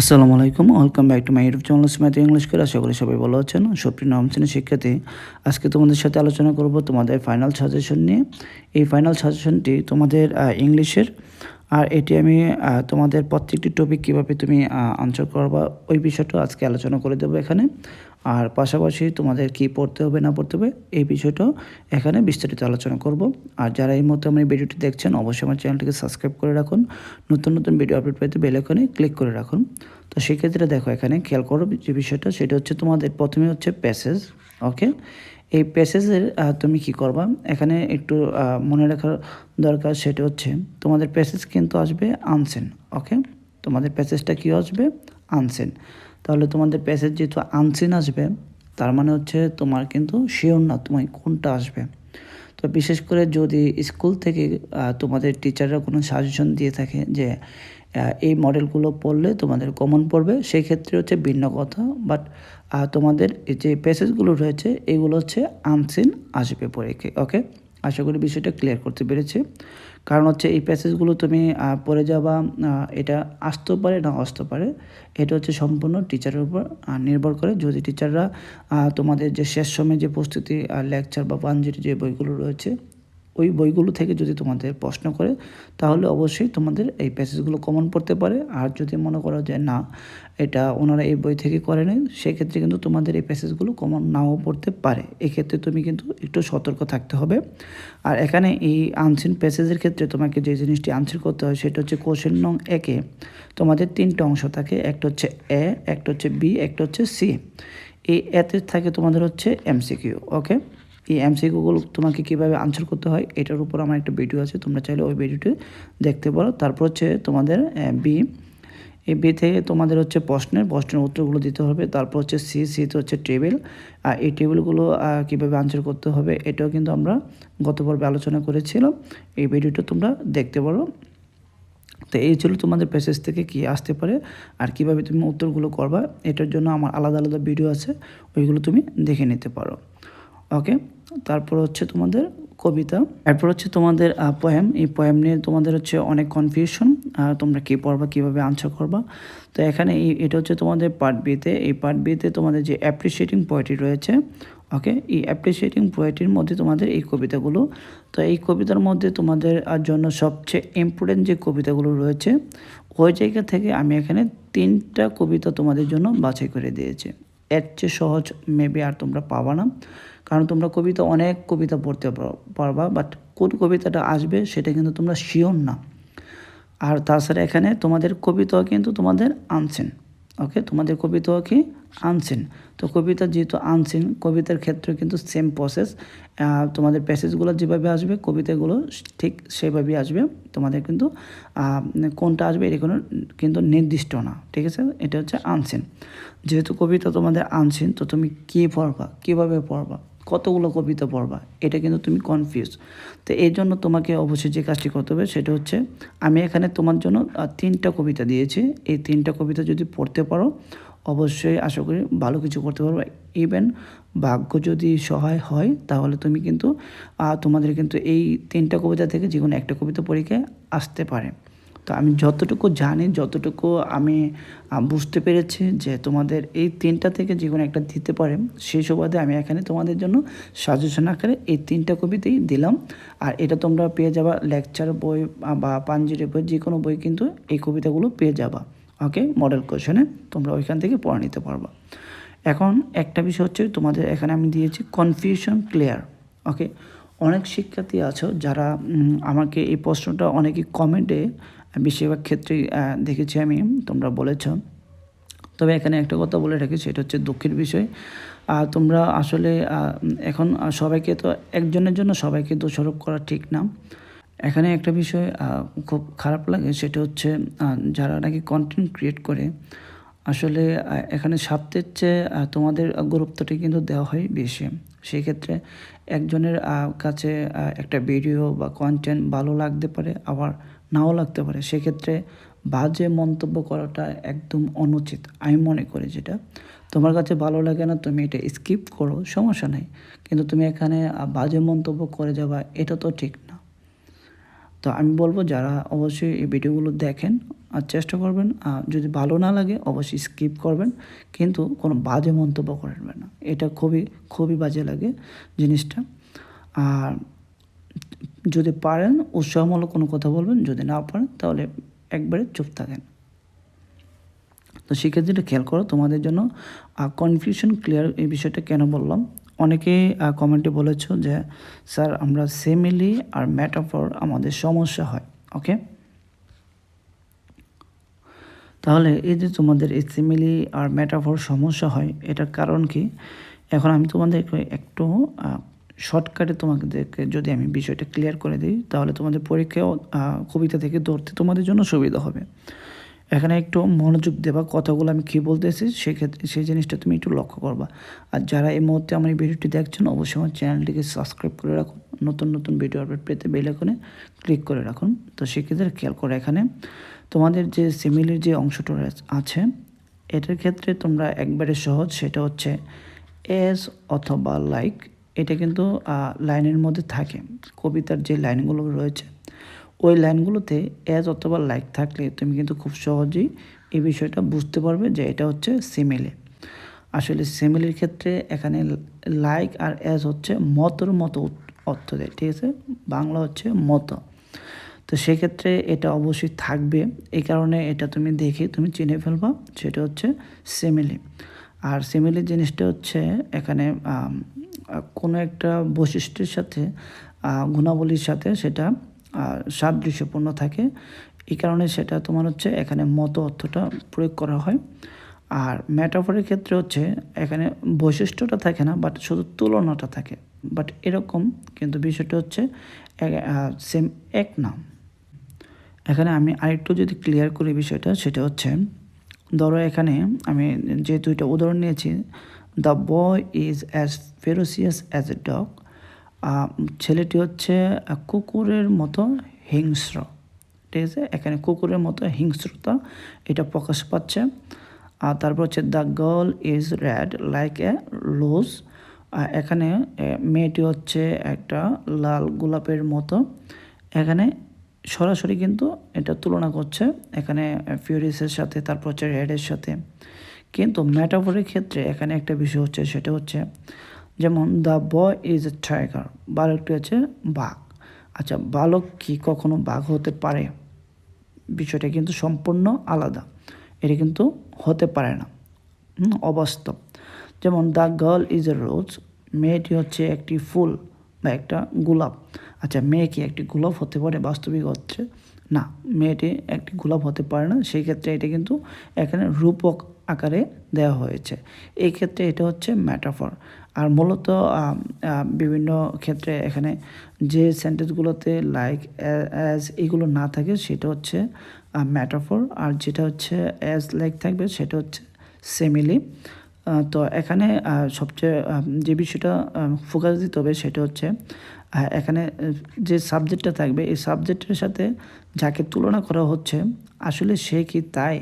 আসসালামু আলাইকুম welcome back to my YouTube channel Smyth English করে আশা করি সবাই ভালো আছেন। সুপ্রিয় নবম শ্রেণির শিক্ষার্থী, আজকে তোমাদের সাথে আলোচনা করব তোমাদের ফাইনাল সাজেশন নিয়ে। এই ফাইনাল সাজেশনটি তোমাদের ইংলিশের। আর এটি আমি তোমাদের প্রত্যেকটি টপিক কীভাবে তুমি আনসার করবা, ওই বিষয়টা আজকে আলোচনা করে দেবো এখানে। আর পাশাপাশি তোমাদের কি পড়তে হবে, না পড়তে হবে, এই বিষয়টাও এখানে বিস্তারিত আলোচনা করব। আর যারা এই মুহূর্তে আমার ভিডিওটি দেখছেন, অবশ্যই আমার চ্যানেলটিকে সাবস্ক্রাইব করে রাখুন। নতুন নতুন ভিডিও আপলোড পেতে বেল আইকনে ক্লিক করে রাখুন। তো সেক্ষেত্রে দেখো এখানে খেয়াল করো যে বিষয়টা, সেটা হচ্ছে তোমাদের প্রথমে হচ্ছে প্যাসেজ ওকে এই প্যাসেজের তুমি কি করবা? এখানে একটু মনে রাখার দরকার সেটা হচ্ছে তোমাদের প্যাসেজ কিন্তু আসবে আনসেন ওকে তোমাদের প্যাসেজটা কি আসবে? আনসেন তাহলে তোমাদের প্যাসেজ যেহেতু আনসিন আসবে, তার মানে হচ্ছে তোমার কিন্তু শিওর না তোমার কোনটা আসবে। তো বিশেষ করে যদি স্কুল থেকে তোমাদের টিচাররা কোনো সাজেশন দিয়ে থাকে যে এই মডেলগুলো পড়লে তোমাদের কমন পড়বে সেই ক্ষেত্রে হচ্ছে ভিন্ন কথা। বাট তোমাদের যে প্যাসেজগুলো রয়েছে, এগুলো হচ্ছে আনসিন আসবে পরীক্ষায় ওকে আশা করি বিষয়টা ক্লিয়ার করতে পেরেছি। কারণ হচ্ছে এই প্যাসেজগুলো তুমি পড়ে যাওয়া এটা আসতেও পারে না আসতে পারে। এটা হচ্ছে সম্পূর্ণ টিচারের উপর নির্ভর করে যদি টিচাররা তোমাদের যে শেষ সময় যে প্রস্তুতি লেকচার বা পাঞ্জির যে বইগুলো রয়েছে ওই বইগুলো থেকে যদি তোমাদের প্রশ্ন করে, তাহলে অবশ্যই তোমাদের এই প্যাসেজগুলো কমন পড়তে পারে। আর যদি মনে করো যে না, এটা ওনারা এই বই থেকে করে নেই সেক্ষেত্রে কিন্তু তোমাদের এই প্যাসেজগুলো কমন নাও পড়তে পারে। এক্ষেত্রে তুমি কিন্তু একটু সতর্ক থাকতে হবে। আর এখানে এই আনসিন প্যাসেজের ক্ষেত্রে তোমাকে যে জিনিসটি আনসার করতে হয়, সেটা হচ্ছে কোশ্চেন নং একে। তোমাদের তিনটা অংশ থাকে, একটা হচ্ছে এ একটা হচ্ছে বি একটা হচ্ছে সি এই এতে থাকে তোমাদের হচ্ছে এমসিকিউ ওকে এই এমসিকিউগুলো তোমাকে কীভাবে আনসার করতে হয়, এটার উপর আমার একটা ভিডিও আছে, তোমরা চাইলে ওই ভিডিওটি দেখতে পারো। তারপর হচ্ছে তোমাদের বি এই বি থেকে তোমাদের হচ্ছে প্রশ্নের প্রশ্নের উত্তরগুলো দিতে হবে। তারপর হচ্ছে সি সিতে হচ্ছে টেবিল আর এই টেবিলগুলো কীভাবে আনসার করতে হবে, এটাও কিন্তু আমরা গত পর্বে আলোচনা করেছিলাম। এই ভিডিওটা তোমরা দেখতে পারো। তো এই ছিল তোমাদের প্যাসেজ থেকে কি আসতে পারে আর কীভাবে তুমি উত্তরগুলো করবা, এটার জন্য আমার আলাদা আলাদা ভিডিও আছে, ওইগুলো তুমি দেখে নিতে পারো। ওকে তারপর হচ্ছে তোমাদের কবিতা, এরপর হচ্ছে তোমাদের পোয়েম এই পোয়েম নিয়ে তোমাদের হচ্ছে অনেক কনফিউশন আর তোমরা কী পড়বা, কীভাবে আনসার করবা। তো এখানে এই, এটা হচ্ছে তোমাদের পার্ট বিতে এই পার্ট বিতে তোমাদের যে অ্যাপ্রিসিয়েটিং পোয়েট্রি রয়েছে ওকে এই অ্যাপ্রিসিয়েটিং পোয়েট্রির মধ্যে তোমাদের এই কবিতাগুলো। তো এই কবিতার মধ্যে তোমাদের জন্য সবচেয়ে ইম্পর্টেন্ট যে কবিতাগুলো রয়েছে, ওই জায়গা থেকে আমি এখানে তিনটা কবিতা তোমাদের জন্য বাছাই করে দিয়েছি। এর চেয়ে সহজ মেবি আর তোমরা পাবা না। কারণ তোমরা কবিতা, অনেক কবিতা পড়তে পার- পারবা বাট কোন কবিতাটা আসবে সেটা কিন্তু তোমরা শিওর না। আর তাছাড়া এখানে তোমাদের কবিতাও কিন্তু তোমাদের আনছেন। ওকে তোমাদের কবিতাও কি আনছেন। তো কবিতা যেহেতু আনছেন, কবিতার ক্ষেত্রে কিন্তু সেম প্রসেস তোমাদের প্যাসেজগুলো যেভাবে আসবে, কবিতাগুলো ঠিক সেভাবেই আসবে। তোমাদের কিন্তু কোনটা আসবে এটা কোনো, কিন্তু নির্দিষ্ট না, ঠিক আছে? এটা হচ্ছে আনছেন। যেহেতু কবিতা তোমাদের আনছেন, তো তুমি কী পড়বা? কীভাবে পড়বা? কতগুলো কবিতা পড়বা? এটা কিন্তু তুমি কনফিউজ তো এই জন্য তোমাকে অবশ্যই যে কাজটি করতে হবে, সেটা হচ্ছে, আমি এখানে তোমার জন্য তিনটা কবিতা দিয়েছি। এই তিনটা কবিতা যদি পড়তে পারো অবশ্যই আশা করি ভালো কিছু করতে পারবে। ইভেন ভাগ্য যদি সহায় হয়, তাহলে তুমি কিন্তু তোমাদের কিন্তু এই তিনটা কবিতা থেকে যে কোনো একটা কবিতা পরীক্ষায় আসতে পারে। তো আমি যতটুকু জানি, যতটুকু আমি বুঝতে পেরেছি যে তোমাদের এই তিনটা থেকে যে কোনো একটা দিতে পারে, সেই সুবাদে আমি এখানে তোমাদের জন্য সাজেশন আকারে এই তিনটা কবিতেই দিলাম। আর এটা তোমরা পেয়ে যাবা লেকচার বই বা পাঞ্জিরি বই, যে কোনো বই কিন্তু এই কবিতাগুলো পেয়ে যাবা। ওকে মডেল কোশ্চেনে তোমরা ওইখান থেকে পড়ে নিতে পারবা। এখন একটা বিষয় হচ্ছে তোমাদের এখানে আমি দিয়েছি কনফিউশন ক্লিয়ার ওকে অনেক শিক্ষার্থী আছো যারা আমাকে এই প্রশ্নটা অনেকেই কমেন্টে বেশিরভাগ ক্ষেত্রেই আহ, দেখেছি আমি তোমরা বলেছ। তবে এখানে একটা কথা বলে রাখি সেটা হচ্ছে দুঃখের বিষয়। আর তোমরা আসলে এখন সবাইকে তো একজনের জন্য সবাইকে দোষারোপ করা ঠিক না। এখানে একটা বিষয় খুব খারাপ লাগে, সেটা হচ্ছে যারা নাকি কন্টেন্ট ক্রিয়েট করে, আসলে এখানে স্বার্থের চেয়ে তোমাদের গুরুত্বটি কিন্তু দেওয়া হয় বেশি। সেই ক্ষেত্রে একজনের কাছে একটা ভিডিও বা কন্টেন্ট ভালো লাগতে পারে, আবার নাও লাগতে পারে। সেক্ষেত্রে বাজে মন্তব্য করাটা একদম অনুচিত, আমি মনে করি যেটা। তোমার কাছে ভালো লাগে না, তুমি এটা স্কিপ করো, সমস্যা নেই। কিন্তু তুমি এখানে বাজে মন্তব্য করে যাবা, এটা তো ঠিক তো আমি বলব যারা অবশ্যই এই ভিডিওগুলো দেখেন আর চেষ্টা করবেন, আর যদি ভালো না লাগে অবশ্যই স্কিপ করবেন, কিন্তু কোনো বাজে মন্তব্য করবেন না। এটা খুবই খুবই বাজে লাগে জিনিসটা। আর যদি পারেন, উৎসাহমূলক কোনো কথা বলবেন, যদি না পারেন, তাহলে একবারে চুপ থাকেন। তো সেক্ষেত্রে খেয়াল করো, তোমাদের জন্য কনফিউশন ক্লিয়ার এই বিষয়টা কেন বললাম? অনেকেই কমেন্টে বলেছ যে, স্যার, আমরা সেমিলি আর ম্যাটাফর আমাদের সমস্যা হয়। ওকে তাহলে এই যে তোমাদের এই সিমিলি আর ম্যাটাফর সমস্যা হয়, এটার কারণ কি? এখন আমি তোমাদেরকে একটু শর্টকাটে তোমাদেরকে যদি আমি বিষয়টা ক্লিয়ার করে দিই, তাহলে তোমাদের পরীক্ষাও কবিতা থেকে ধরতে তোমাদের জন্য সুবিধা হবে। এখানে একটু মনোযোগ দেবা কথাগুলো আমি কী বলতেছি, সেক্ষেত্রে সেই জিনিসটা তুমি একটু লক্ষ্য করবা। আর যারা এই মুহূর্তে আমার এই ভিডিওটি দেখছেন, অবশ্যই আমার চ্যানেলটিকে সাবস্ক্রাইব করে রাখুন। নতুন নতুন ভিডিও আপডেট পেতে বেল আইকনে ক্লিক করে রাখুন। তো সেক্ষেত্রে খেয়াল করে এখানে তোমাদের যে সিমিলির যে অংশটা আছে, এটার ক্ষেত্রে তোমরা একবারে সহজ, সেটা হচ্ছে এস অথবা লাইক এটা কিন্তু লাইনের মধ্যে থাকে। কবিতার যে লাইনগুলো রয়েছে ওই লাইনগুলোতে অ্যাজ অথবা লাইক থাকলে তুমি কিন্তু খুব সহজেই এই বিষয়টা বুঝতে পারবে যে এটা হচ্ছে সিমিলে আসলে সিমিলির ক্ষেত্রে এখানে লাইক আর অ্যাজ হচ্ছে মতর মতো অর্থ দেয়, ঠিক আছে? বাংলা হচ্ছে মত। তো সেক্ষেত্রে এটা অবশ্যই থাকবে। এই কারণে এটা তুমি দেখে তুমি চিনে ফেলবা সেটা হচ্ছে সিমিলি আর সিমিলি জিনিসটা হচ্ছে এখানে কোনো একটা বৈশিষ্ট্যের সাথে গুণাবলীর সাথে সেটা সাদৃশ্যপূর্ণ থাকে। এই কারণে সেটা তোমার হচ্ছে এখানে মত অর্থটা প্রয়োগ করা হয়। আর ম্যাটাফরের ক্ষেত্রে হচ্ছে এখানে বৈশিষ্ট্যটা থাকে না বাট শুধু তুলনাটা থাকে। বাট এরকম কিন্তু বিষয়টা হচ্ছে সেম এক নাম এখানে আমি আরেকটু যদি ক্লিয়ার করি বিষয়টা, সেটা হচ্ছে ধরো এখানে আমি যে দুইটা উদাহরণ নিয়েছি the boy is as ferocious as a dog ছেলেটি হচ্ছে কুকুরের মতো হিংস্র। ঠিক আছে? এখানে কুকুরের মতো হিংস্রতা এটা প্রকাশ পাচ্ছে। আর তারপর হচ্ছে the girl is red like a rose এখানে মেয়েটি হচ্ছে একটা লাল গোলাপের মতো। এখানে সরাসরি কিন্তু এটা তুলনা করছে। এখানে ফিউরিসের সাথে, তারপর হচ্ছে রেডের সাথে। কিন্তু ম্যাটাফোরের ক্ষেত্রে এখানে একটা বিষয় হচ্ছে, সেটা হচ্ছে যেমন the boy is a tiger বালকটি হচ্ছে বাঘ। আচ্ছা বালক কি কখনো বাঘ হতে পারে? বিষয়টা কিন্তু সম্পূর্ণ আলাদা। এটা কিন্তু হতে পারে না। অবাস্তব। যেমন the girl is a rose মেয়েটি হচ্ছে একটি ফুল বা একটা গোলাপ। আচ্ছা মেয়ে কি একটি গোলাপ হতে পারে বাস্তবিক হচ্ছে না, মেয়েটি একটি গোলাপ হতে পারে না। সেই ক্ষেত্রে এটা কিন্তু এখানে রূপক আকারে দেওয়া হয়েছে। এই ক্ষেত্রে এটা হচ্ছে ম্যাটাফর আর মূলত বিভিন্ন ক্ষেত্রে এখানে যে সেন্টেন্সগুলোতে লাইক অ্যাজ এগুলো না থাকে, সেটা হচ্ছে ম্যাটাফর আর যেটা হচ্ছে অ্যাজ লাইক থাকবে, সেটা হচ্ছে সেমিলি তো এখানে সবচেয়ে যে বিষয়টা ফোকাস দিতে হবে, সেটা হচ্ছে এখানে যে সাবজেক্টটা থাকবে, এই সাবজেক্টের সাথে যাকে তুলনা করা হচ্ছে, আসলে সে কি তাই?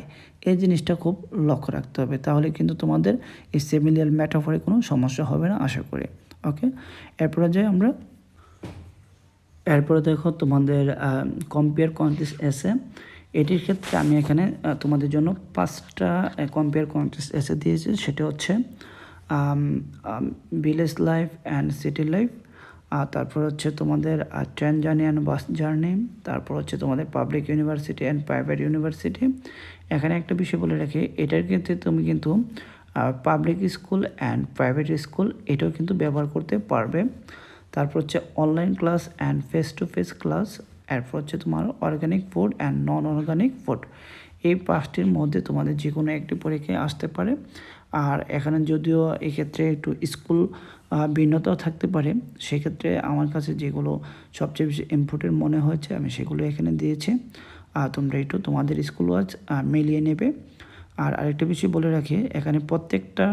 এই জিনিসটা খুব লক্ষ্য রাখতে হবে। তাহলে কিন্তু তোমাদের এই সেমিলিয়াল ম্যাটাফরে কোনো সমস্যা হবে না, আশা করি। ওকে? এরপরে যাই আমরা। এরপরে দেখো তোমাদের কম্পেয়ার কন্টেস্ট এসে এটির ক্ষেত্রে আমি এখানে তোমাদের জন্য পাঁচটা কম্পেয়ার কন্টেস্ট এসে দিয়েছি। সেটা হচ্ছে village life and city life আর তারপর হচ্ছে তোমাদের train journey and bus journey তারপর হচ্ছে তোমাদের public university and private university এখানে একটা বিষয় বলে রাখি, এটার ক্ষেত্রে তুমি কিন্তু public school and private school এটাও কিন্তু ব্যবহার করতে পারবে। তারপর হচ্ছে online class and face to face class এরপর হচ্ছে তোমার organic food and non organic food এই পাঁচটির মধ্যে তোমাদের যে কোনো একটি পরীক্ষায় আসতে পারে। আর এখানে যদিও এক্ষেত্রে একটু স্কুল ভিন্নতাও থাকতে পারে। সেক্ষেত্রে আমার কাছে যেগুলো সবচেয়ে বেশি ইম্পর্টেন্ট মনে হয়েছে, আমি সেগুলো এখানে দিয়েছি। আর তোমরা একটু তোমাদের স্কুল ওয়াজ মিলিয়ে নেবে। আর আরেকটা বিষয় বলে রাখি, এখানে প্রত্যেকটা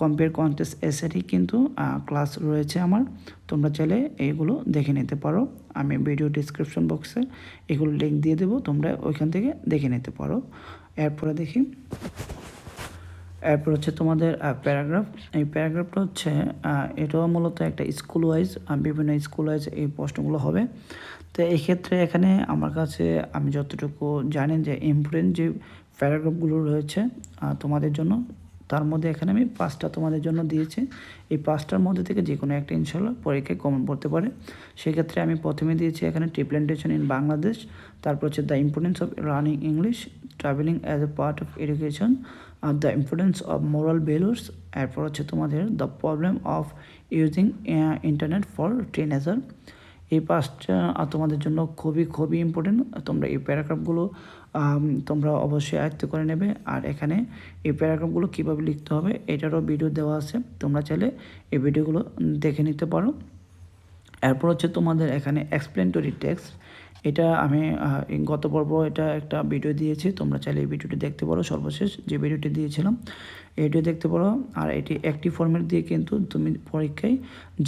কম্পেয়ার কন্টেস্ট এসেরই কিন্তু ক্লাস রয়েছে আমার। তোমরা চাইলে এইগুলো দেখে নিতে পারো। আমি ভিডিও ডিসক্রিপশন বক্সে এগুলো লিঙ্ক দিয়ে দেবো, তোমরা ওইখান থেকে দেখে নিতে পারো। এরপরে দেখি। এরপর হচ্ছে তোমাদের প্যারাগ্রাফ। এই প্যারাগ্রাফটা হচ্ছে এটাও মূলত একটা স্কুল ওয়াইজ বিভিন্ন স্কুল ওয়াইজ এই প্রশ্নগুলো হবে। তো এই ক্ষেত্রে এখানে আমার কাছে, আমি যতটুকু জানি যে ইম্পর্টেন্ট যে প্যারাগ্রাফগুলো রয়েছে তোমাদের জন্য। মধ্যে এখানে আমি পাঁচটা তোমাদের জন্য দিয়েছি। এই পাঁচটার মধ্যে থেকে যে কোনো একটা ইনশাল্লাহ পরীক্ষায় কমন পড়তে পারে। সেক্ষেত্রে আমি প্রথমে দিয়েছি এখানে ট্রিপ্লেন্টেশন ইন বাংলাদেশ, তারপর হচ্ছে the importance of running English, travelling as a part of education, R the importance of moral values, এরপর হচ্ছে তোমাদের the problem of using internet for teenager এই পাঁচটা তোমাদের জন্য খুবই খুবই ইম্পর্টেন্ট তোমরা এই প্যারাগ্রাফগুলো তোমরা অবশ্যই আয়ত্ত করে নেবে। আর এখানে এই প্যারাগ্রাফগুলো কীভাবে লিখতে হবে, এটারও ভিডিও দেওয়া আছে। তোমরা চাইলে এই ভিডিওগুলো দেখে নিতে পারো। এরপর হচ্ছে তোমাদের এখানে এক্সপ্লেনটরি টেক্সট এটা আমি গত পর্ব এটা একটা ভিডিও দিয়েছি, তোমরা চাইলে এই ভিডিওটি দেখতে পারো। সর্বশেষ যে ভিডিওটি দিয়েছিলাম এটিও দেখতে পারো। আর এটি একটি ফর্মেট দিয়ে কিন্তু তুমি পরীক্ষায়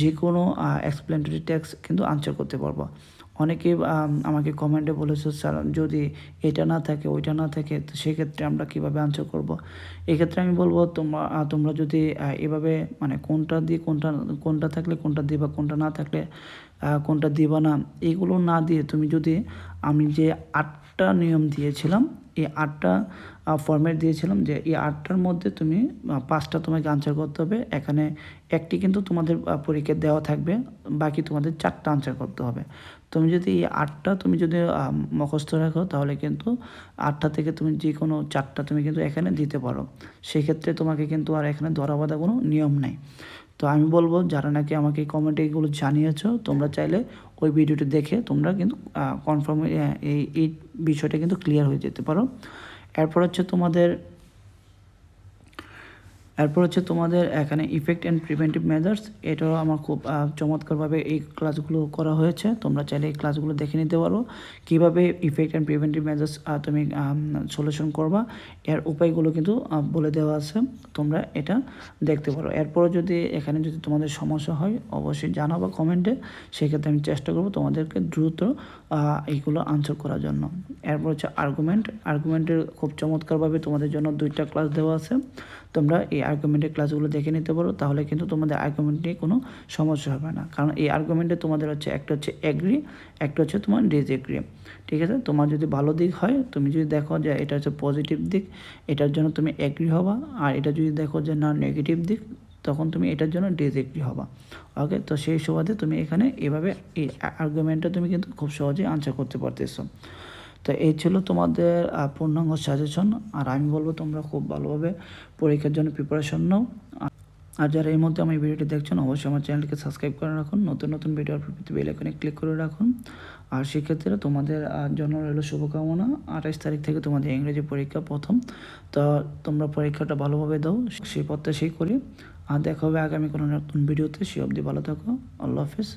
যে কোনো এক্সপ্লেনটারি ট্যাক্স কিন্তু আনসার করতে পারবা। অনেকে আমাকে কমেন্টে বলেছে, স্যার, যদি এটা না থাকে, ওইটা না থাকে, তো সেক্ষেত্রে আমরা কীভাবে আনসার করব? এক্ষেত্রে আমি বলব, তোমরা তোমরা যদি এভাবে মানে কোনটা দিয়ে, কোনটা কোনটা থাকলে কোনটা দিবা, কোনটা না থাকলে কোনটা দিবা না, এগুলো না দিয়ে তুমি যদি আমি যে আটটা নিয়ম দিয়েছিলাম এই আটটা ফর্মেট দিয়েছিলাম যে এই আটটার মধ্যে তুমি পাঁচটা তোমাকে আনসার করতে হবে। এখানে একটি কিন্তু তোমাদের আহ, পরীক্ষায় দেওয়া থাকবে বাকি তোমাদের চারটা আনসার করতে হবে। তুমি যদি এই আটটা তুমি যদি মুখস্থ রাখো তাহলে কিন্তু আটটা থেকে তুমি যে কোনো চারটা তুমি কিন্তু এখানে দিতে পারো। সেক্ষেত্রে তোমাকে কিন্তু আর এখানে ধরা বাঁধা কোনো নিয়ম নাই। তো আমি বলব যারা নাকি আমাকে কমেন্টে এগুলো জানিয়েছো তোমরা চাইলে ওই ভিডিওটি দেখে তোমরা কিন্তু কনফার্ম এই এই বিষয়টা কিন্তু ক্লিয়ার হয়ে যেতে পারো। এরপর হচ্ছে তোমাদের এরপর হচ্ছে তোমাদের এখানে ইফেক্ট অ্যান্ড প্রিভেন্টিভ মেজার্স এটাও আমার খুব চমৎকারভাবে এই ক্লাসগুলো করা হয়েছে। তোমরা চাইলে এই ক্লাসগুলো দেখে নিতে পারো। কীভাবে ইফেক্ট অ্যান্ড প্রিভেন্টিভ মেজার্স তুমি সলিউশন করবা, এর উপায়গুলো কিন্তু বলে দেওয়া আছে। তোমরা এটা দেখতে পারো। এরপরও যদি এখানে যদি তোমাদের সমস্যা হয়, অবশ্যই জানাব কমেন্টে সেক্ষেত্রে আমি চেষ্টা করব তোমাদেরকে দ্রুত এইগুলো আনসার করার জন্য। এরপর হচ্ছে আর্গুমেন্ট আর্গুমেন্টের খুব চমৎকারভাবে তোমাদের জন্য দুইটা ক্লাস দেওয়া আছে। তোমরা এই আর্গুমেন্টের ক্লাসগুলো দেখে নিতে পারো, তাহলে কিন্তু তোমাদের আর্গুমেন্ট নিয়ে কোনো সমস্যা হবে না। কারণ এই আর্গুমেন্টে তোমাদের হচ্ছে, একটা হচ্ছে এগ্রি একটা হচ্ছে তোমার ডিসএগ্রি ঠিক আছে? তোমার যদি ভালো দিক হয়, তুমি যদি দেখো যে এটা হচ্ছে পজিটিভ দিক, এটার জন্য তুমি এগ্রি হবা। আর এটা যদি দেখো যে না নেগেটিভ দিক, তখন তুমি এটার জন্য ডিসএগ্রি হবা। ওকে তো সেই সুবাদে তুমি এখানে এভাবে এই আর্গুমেন্টটা তুমি কিন্তু খুব সহজেই আনসার করতে পারতেছো। তো এই ছিল তোমাদের পূর্ণাঙ্গ সাজেশন আর আমি বলব তোমরা খুব ভালোভাবে পরীক্ষার জন্য প্রিপারেশন নাও। আর যারা এই মধ্যে আমার ভিডিওটি দেখছেন, অবশ্যই আমার চ্যানেলকে সাবস্ক্রাইব করে রাখুন, নতুন নতুন ভিডিওর প্রতি ক্লিক করে রাখুন। আর সেক্ষেত্রে তোমাদের জন্য রইল শুভকামনা, আঠাশ তারিখ থেকে তোমাদের ইংরেজি পরীক্ষা প্রথম। তো তোমরা পরীক্ষাটা ভালোভাবে দাও সেই প্রত্যাশাই করি। আর দেখা হবে আগামী কোনো নতুন ভিডিওতে সে অবধি ভালো থাকো, আল্লাহ হাফিজ।